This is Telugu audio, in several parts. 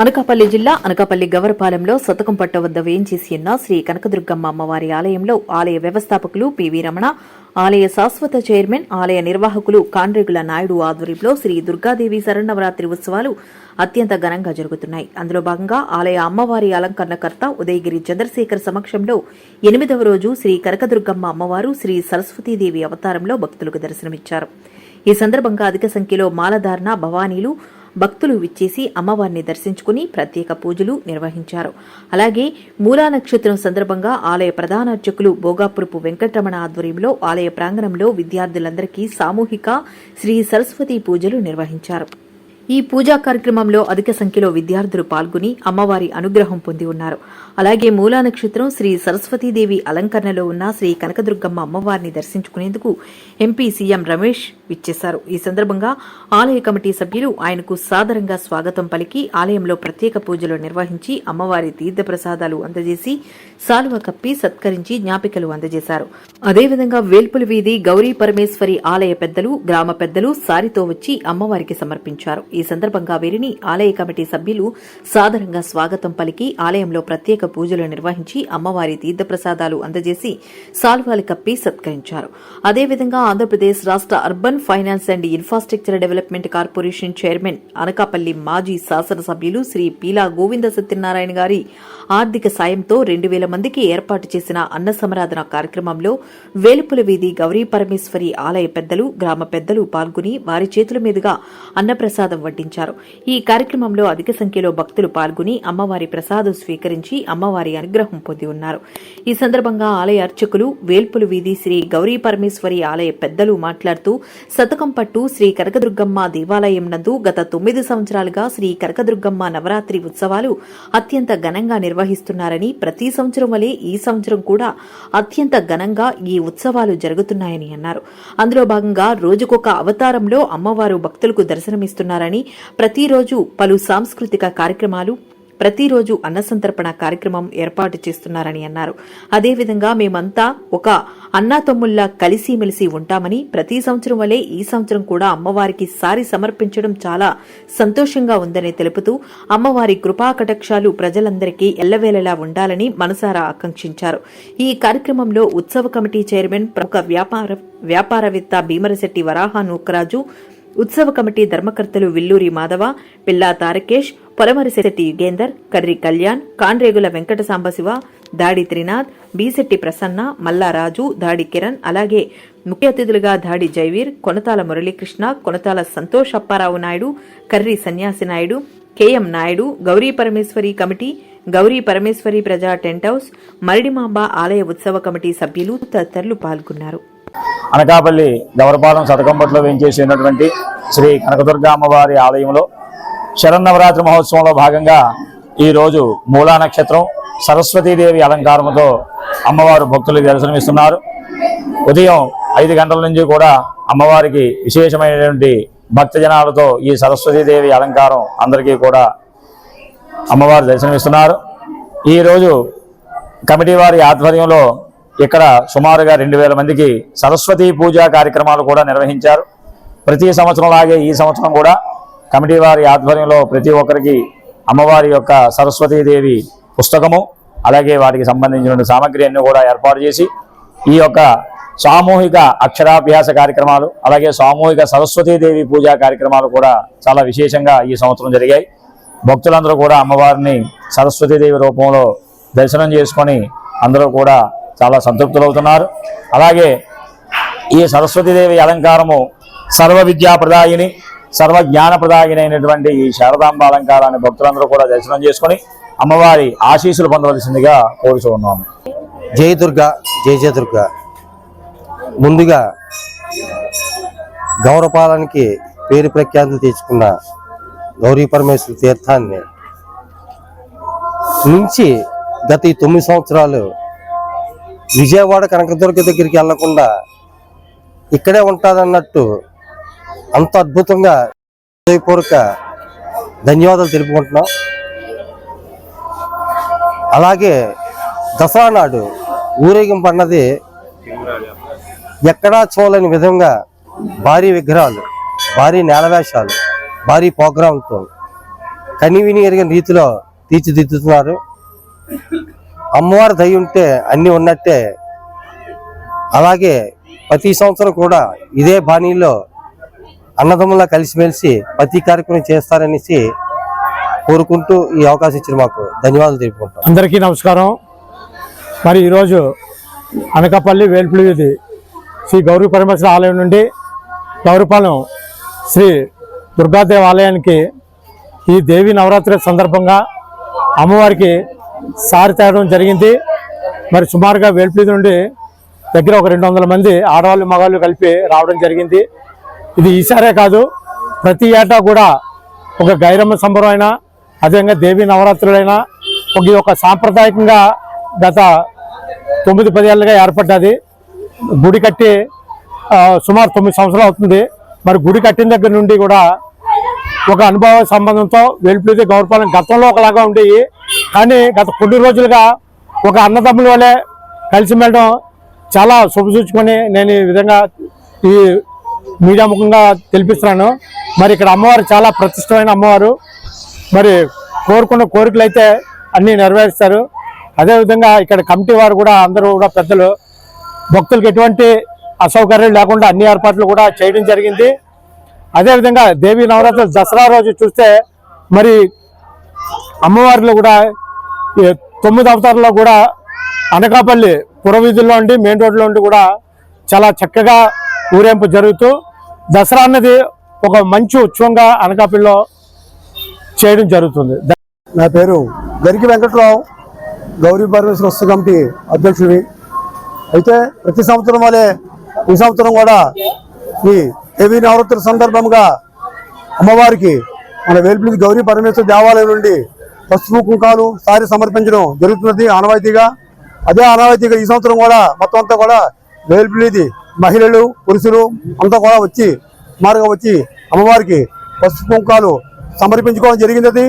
అనకాపల్లి జిల్లా అనకాపల్లి గవరపాలెంలో సతకంపట్ట వద్ద వేయించేసి ఉన్న శ్రీ కనకదుర్గమ్మ అమ్మవారి ఆలయంలో ఆలయ వ్యవస్థాపకులు పివి రమణ ఆలయ శాశ్వత చైర్మన్ ఆలయ నిర్వాహకులు కాండ్రేగుల నాయుడు ఆధ్వర్యంలో శ్రీ దుర్గాదేవి శరణవరాత్రి ఉత్సవాలు అత్యంత ఘనంగా జరుగుతున్నాయి. అందులో భాగంగా ఆలయ అమ్మవారి అలంకరణకర్త ఉదయగిరి చంద్రశేఖర్ సమక్షంలో ఎనిమిదవ రోజు శ్రీ కనకదుర్గమ్మ అమ్మవారు శ్రీ సరస్వతీదేవి అవతారంలో భక్తులకు దర్శనమిచ్చారు. ఈ సందర్భంగా అధిక సంఖ్యలో మాలధారణ భవానీలు భక్తులు విచ్చేసి అమ్మవారిని దర్శించుకుని ప్రత్యేక పూజలు నిర్వహించారు. అలాగే మూలా నక్షత్రం సందర్భంగా ఆలయ ప్రధాన అర్చకులు భోగాపురపు వెంకటరమణ ఆధ్వర్యంలో ఆలయ ప్రాంగణంలో విద్యార్థులందరికీ సామూహిక శ్రీ సరస్వతి పూజలు నిర్వహించారు. ఈ పూజా కార్యక్రమంలో అధిక సంఖ్యలో విద్యార్థులు పాల్గొని అమ్మవారి అనుగ్రహం పొంది ఉన్నారు. అలాగే మూలా నక్షత్రం శ్రీ సరస్వతీదేవి అలంకరణలో ఉన్న శ్రీ కనకదుర్గమ్మ అమ్మవారిని దర్శించుకునేందుకు ఎంపీ సీఎం రమేష్ విచ్చేశారు. ఈ సందర్భంగా ఆలయ కమిటీ సభ్యులు ఆయనకు సాదరంగా స్వాగతం పలికి ఆలయంలో ప్రత్యేక పూజలు నిర్వహించి అమ్మవారి తీర్థప్రసాదాలు అందజేసి సాల్వ కప్పి సత్కరించి జ్ఞాపికలు అందజేశారు. అదేవిధంగా వేల్పుల వీధి గౌరీ పరమేశ్వరి ఆలయ పెద్దలు గ్రామ పెద్దలు సారితో వచ్చి అమ్మవారికి సమర్పించారు. ఈ సందర్భంగా వీరిని ఆలయ కమిటీ సభ్యులు సాదరంగా స్వాగతం పలికి ఆలయంలో ప్రత్యేక పూజలు నిర్వహించి అమ్మవారి తీర్థప్రసాదాలు అందజేసి సాల్వాలు కప్పి సత్కరించారు. అదేవిధంగా ఆంధ్రప్రదేశ్ రాష్ట urban finance and infrastructure development corporation chairman Anakapalli మాజీ శాసనసభ్యులు శ్రీ పీలా గోవింద సత్యనారాయణ గారి ఆర్థిక సాయంతో రెండు వేల మందికి ఏర్పాటు చేసిన అన్న సమరాధన కార్యక్రమంలో వేలుపుల వీధి గౌరీ పరమేశ్వరి ఆలయ పెద్దలు గ్రామ పెద్దలు పాల్గొని వారి చేతుల మీదుగా అన్నప్రసాదం వడ్డించారు. ఈ కార్యక్రమంలో అధిక సంఖ్యలో భక్తులు పాల్గొని అమ్మవారి ప్రసాదం స్వీకరించి అమ్మవారి అనుగ్రహం పొంది ఉన్నారు. ఈ సందర్భంగా ఆలయ అర్చకులు వేల్పులు వీధి శ్రీ గౌరీ పరమేశ్వరి ఆలయ పెద్దలు మాట్లాడుతూ శతకం పట్టు శ్రీ కనకదుర్గమ్మ దేవాలయం నందు గత తొమ్మిది సంవత్సరాలుగా శ్రీ కనకదుర్గమ్మ నవరాత్రి ఉత్సవాలు అత్యంత ఘనంగా నిర్వహిస్తున్నారని ప్రతి సంవత్సరం వలె ఈ సంవత్సరం కూడా అత్యంత ఘనంగా ఈ ఉత్సవాలు జరుగుతున్నాయని అన్నారు. అందులో భాగంగా రోజుకొక అవతారంలో అమ్మవారు భక్తులకు దర్శనమిస్తున్నారని ప్రతిరోజు పలు సాంస్కృతిక కార్యక్రమాలు ప్రతిరోజు అన్నసంతర్పణ కార్యక్రమం ఏర్పాటు చేస్తున్నారని అన్నారు. అదేవిధంగా మేమంతా ఒక అన్నాతమ్ముల్లా కలిసిమెలిసి ఉంటామని ప్రతి సంవత్సరం వలె ఈ సంవత్సరం కూడా అమ్మవారికి సారి సమర్పించడం చాలా సంతోషంగా ఉందని తెలుపుతూ అమ్మవారి కృపా కటాక్షాలు ప్రజలందరికీ ఎల్లవేళలా ఉండాలని మనసారా ఆకాంక్షించారు. ఈ కార్యక్రమంలో ఉత్సవ కమిటీ చైర్మన్ ప్రముఖ వ్యాపార వ్యాపారవేత్త భీమరశెట్టి వరాహ నూకరాజు ఉత్సవ కమిటీ ధర్మకర్తలు విల్లూరి మాధవ పిల్లా తారకేష్ పొలమరిశెట్టి యుగేందర్ కర్రి కళ్యాణ్ కాన్రేగుల వెంకట సాంబశివ దాడి త్రినాథ్ బీశెట్టి ప్రసన్న మల్లారాజు దాడి కిరణ్ అలాగే ముఖ్య అతిథులుగా దాడి Jaiveer Konathala Muralikrishna Konathala Santosh Apparao Naidu Karri Sanyasi Naidu K M Naidu Gauri Parameshwari committee Gauri Parameshwari ప్రజా టెంట్ హౌస్ మరిడిమాంబ ఆలయ ఉత్సవ కమిటీ సభ్యులు తదితరులు పాల్గొన్నారు. అనకాపల్లి గవరపాలెం సతకంపట్లో వేయించేసినటువంటి శ్రీ కనకదుర్గ అమ్మవారి ఆలయంలో శరన్నవరాత్రి మహోత్సవంలో భాగంగా ఈరోజు మూలా నక్షత్రం సరస్వతీదేవి అలంకారంతో అమ్మవారు భక్తులకు దర్శనమిస్తున్నారు. ఉదయం ఐదు గంటల నుంచి కూడా అమ్మవారికి విశేషమైనటువంటి భక్తజనాలతో ఈ సరస్వతీదేవి అలంకారం అందరికీ కూడా అమ్మవారు దర్శనమిస్తున్నారు. ఈరోజు కమిటీ వారి ఆధ్వర్యంలో ఇక్కడ సుమారుగా రెండు వేల మందికి సరస్వతి పూజా కార్యక్రమాలు కూడా నిర్వహించారు. ప్రతి సంవత్సరంలాగే ఈ సంవత్సరం కూడా కమిటీ వారి ఆధ్వర్యంలో ప్రతి ఒక్కరికి అమ్మవారి యొక్క సరస్వతీదేవి పుస్తకము అలాగే వాటికి సంబంధించిన సామగ్రి అన్ని కూడా ఏర్పాటు చేసి ఈ యొక్క సామూహిక అక్షరాభ్యాస కార్యక్రమాలు అలాగే సామూహిక సరస్వతీదేవి పూజా కార్యక్రమాలు కూడా చాలా విశేషంగా ఈ సంవత్సరం జరిగాయి. భక్తులందరూ కూడా అమ్మవారిని సరస్వతీదేవి రూపంలో దర్శనం చేసుకొని అందరూ కూడా చాలా సంతృప్తులవుతున్నారు. అలాగే ఈ సరస్వతీదేవి అలంకారము సర్వ విద్యాప్రదాయిని సర్వ జ్ఞానప్రదాయిని అయినటువంటి ఈ శారదాంబ అలంకారాన్ని భక్తులందరూ కూడా దర్శనం చేసుకుని అమ్మవారి ఆశీస్సులు పొందవలసిందిగా కోరుచూ ఉన్నాము. జయ దుర్గా జయ జయ దుర్గా. ముందుగా గౌరపాలనికి పేరు ప్రఖ్యాతులు తెచ్చుకున్న గౌరీ పరమేశ్వర తీర్థాన్ని నుంచి గత ఈ తొమ్మిది సంవత్సరాలు విజయవాడ కనకదుర్గ దగ్గరికి వెళ్ళకుండా ఇక్కడే ఉంటాదన్నట్టు అంత అద్భుతంగా హృదయపూర్వక ధన్యవాదాలు తెలుపుకుంటున్నాం. అలాగే దసరా నాడు ఊరేగింపు అన్నది ఎక్కడా చూడలేని విధంగా భారీ విగ్రహాలు భారీ నేలవేషాలు భారీ ప్రోగ్రాంతో కనివిని ఎరిగిన రీతిలో తీర్చిదిద్దుతున్నారు. అమ్మవారి దయ ఉంటే అన్నీ ఉన్నట్టే. అలాగే ప్రతి సంవత్సరం కూడా ఇదే బాణీలో అన్నదమ్ములా కలిసిమెలిసి ప్రతి కార్యక్రమం చేస్తారనేసి కోరుకుంటూ ఈ అవకాశం ఇచ్చిన మాకు ధన్యవాదాలు తెలుపుకుంటాం అందరికీ నమస్కారం. మరి ఈరోజు అనకాపల్లి వేల్పులి వీధి శ్రీ గౌరీ పరమేశ్వర ఆలయం నుండి గౌరీపాలెం శ్రీ దుర్గాదేవ ఆలయానికి ఈ దేవి నవరాత్రి సందర్భంగా అమ్మవారికి సారి తేవడం జరిగింది. మరి సుమారుగా వేల్పులి నుండి దగ్గర ఒక రెండు వందల మంది ఆడవాళ్ళు మగవాళ్ళు కలిపి రావడం జరిగింది. ఇది ఈసారే కాదు ప్రతి ఏటా కూడా ఒక గైరమ్మ సంబరం అయినా అదేవిధంగా దేవీ నవరాత్రులైనా ఒక ఈ సాంప్రదాయకంగా గత తొమ్మిది పది ఏళ్ళుగా ఏర్పడ్డది. గుడి కట్టి సుమారు తొమ్మిది సంవత్సరాలు అవుతుంది. మరి గుడి కట్టిన దగ్గర నుండి కూడా ఒక అనుభవ సంబంధంతో వెలుపులిది గౌరపాలెం గతంలో ఒకలాగా ఉండేవి కానీ గత కొన్ని రోజులుగా ఒక అన్నదమ్ముల వలె కలిసి వెళ్ళడం చాలా శుభసూచుకొని నేను ఈ విధంగా ఈ మీడియా ముఖంగా తెలిపిస్తున్నాను. మరి ఇక్కడ అమ్మవారు చాలా ప్రతిష్టమైన అమ్మవారు. మరి కోరుకున్న కోరికలు అయితే అన్నీ నెరవేరుస్తారు. అదేవిధంగా ఇక్కడ కమిటీ వారు కూడా అందరూ కూడా పెద్దలు. భక్తులకు ఎటువంటి అసౌకర్యం లేకుండా అన్ని ఏర్పాట్లు కూడా చేయడం జరిగింది. అదేవిధంగా దేవి నవరాత్రులు దసరా రోజు చూస్తే మరి అమ్మవారిలో కూడా తొమ్మిది అవతారంలో కూడా అనకాపల్లి పురవీధుల్లో ఉండి మెయిన్ రోడ్లో ఉండి కూడా చాలా చక్కగా ఊరేంపు జరుగుతూ దసరా అన్నది ఒక మంచి ఉత్సవంగా అనకాపల్లిలో చేయడం జరుగుతుంది. నా పేరు గరికి వెంకట్రావు గౌరీ పరమేశ్వర వస్తు కమిటీ అధ్యక్షుడిని. అయితే ప్రతి సంవత్సరం వలె ఈ సంవత్సరం కూడా ఈ దేవీ నవరాత్రి సందర్భంగా అమ్మవారికి మన వేల్పులి గౌరీ పరమేశ్వర దేవాలయం నుండి పసుపు కుంకాలు సారి సమర్పించడం జరుగుతున్నది ఆనవాయితీగా. అదే ఆనవాయితీగా ఈ సంవత్సరం కూడా మొత్తం అంతా కూడా వేల్పులిది మహిళలు పురుషులు అంతా కూడా వచ్చి మారుగా వచ్చి అమ్మవారికి పసుపు కుంకాలు సమర్పించుకోవడం జరిగినది.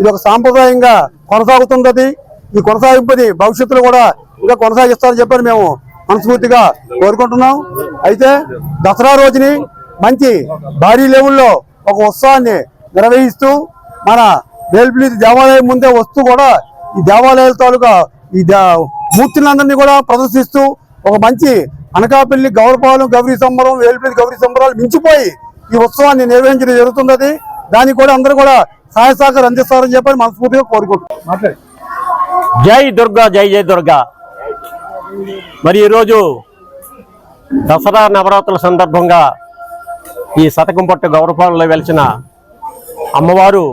ఇది ఒక సాంప్రదాయంగా కొనసాగుతున్నది. ఈ కొనసాగింపుది భవిష్యత్తులో కూడా ఇంకా కొనసాగిస్తారని చెప్పని మేము మనస్ఫూర్తిగా కోరుకుంటున్నాం. అయితే దసరా రోజుని మంచి భారీ లెవెల్లో ఒక ఉత్సవాన్ని నిర్వహిస్తూ మన వేల్పిలి దేవాలయం ముందే వస్తూ కూడా ఈ దేవాలయాల తాలూకా ఈ మూర్తులందరినీ కూడా ప్రదర్శిస్తూ ఒక మంచి అనకాపల్లి గౌరపాలెం గౌరీ సంబరం వేల్పిలి గౌరీ సంబరాలు మించిపోయి ఈ ఉత్సవాన్ని నిర్వహించడం జరుగుతున్నది. దానికి కూడా అందరూ కూడా సహాయ సహకారం అందిస్తారని చెప్పని మనస్ఫూర్తిగా కోరుకుంటున్నాం. జై దుర్గా జై జై దుర్గా. మరి ఈరోజు దసరా నవరాత్రుల సందర్భంగా ఈ శతకం పట్టు గౌరవాలలో వెలిసిన అమ్మవారు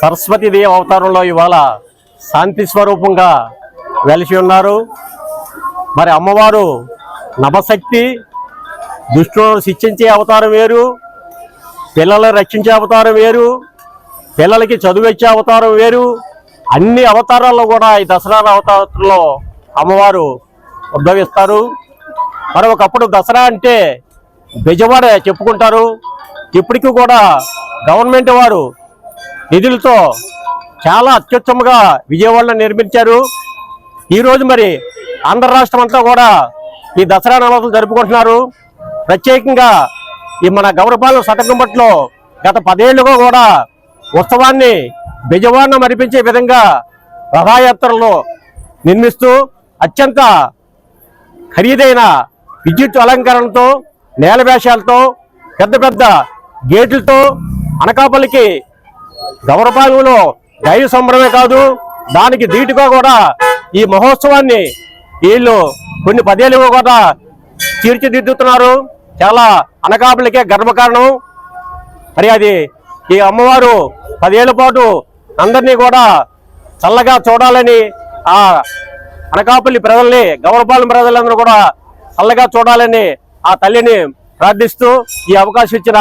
సరస్వతీదేవి అవతారంలో ఇవాళ శాంతి స్వరూపంగా వెలిసి ఉన్నారు. మరి అమ్మవారు నవశక్తి దుష్టులను శిక్షించే అవతారం వేరు పిల్లలను రక్షించే అవతారం వేరు పిల్లలకి చదువు ఇచ్చే అవతారం వేరు. అన్ని అవతారాల్లో కూడా ఈ దసరా అవతారంలో అమ్మవారు ఉద్భవిస్తారు. మరి ఒకప్పుడు దసరా అంటే బెజవాడ చెప్పుకుంటారు. ఇప్పటికీ కూడా గవర్నమెంట్ వారు నిధులతో చాలా అత్యుత్తమంగా విజయవాడలో నిర్మించారు. ఈరోజు మరి ఆంధ్ర రాష్ట్రం అంతా కూడా ఈ దసరా నవరాత్రులు జరుపుకుంటున్నారు. ప్రత్యేకంగా ఈ మన గౌరపాలెం శతకంబట్లో గత పదేళ్ళుగా కూడా ఉత్సవాన్ని బెజవాడను మరిపించే విధంగా రథయాత్రలు నిర్మిస్తూ అత్యంత ఖరీదైన విద్యుత్ అలంకరణతో నేల వేషాలతో పెద్ద పెద్ద గేట్లతో అనకాపల్లికి గౌరపాలెంలో దైవ సంబరమే కాదు దానికి ధీటుగా కూడా ఈ మహోత్సవాన్ని వీళ్ళు కొన్ని పదేళ్ళుగా కూడా తీర్చిదిద్దుతున్నారు. చాలా అనకాపల్లికే గర్వకారణం. మరి అది ఈ అమ్మవారు పదేళ్ళ పాటు అందరినీ కూడా చల్లగా చూడాలని ఆ అనకాపల్లి ప్రజల్ని గౌరపాలెం ప్రజలందరూ కూడా చల్లగా చూడాలని ఆ తల్లిని ప్రార్థిస్తూ ఈ అవకాశం ఇచ్చిన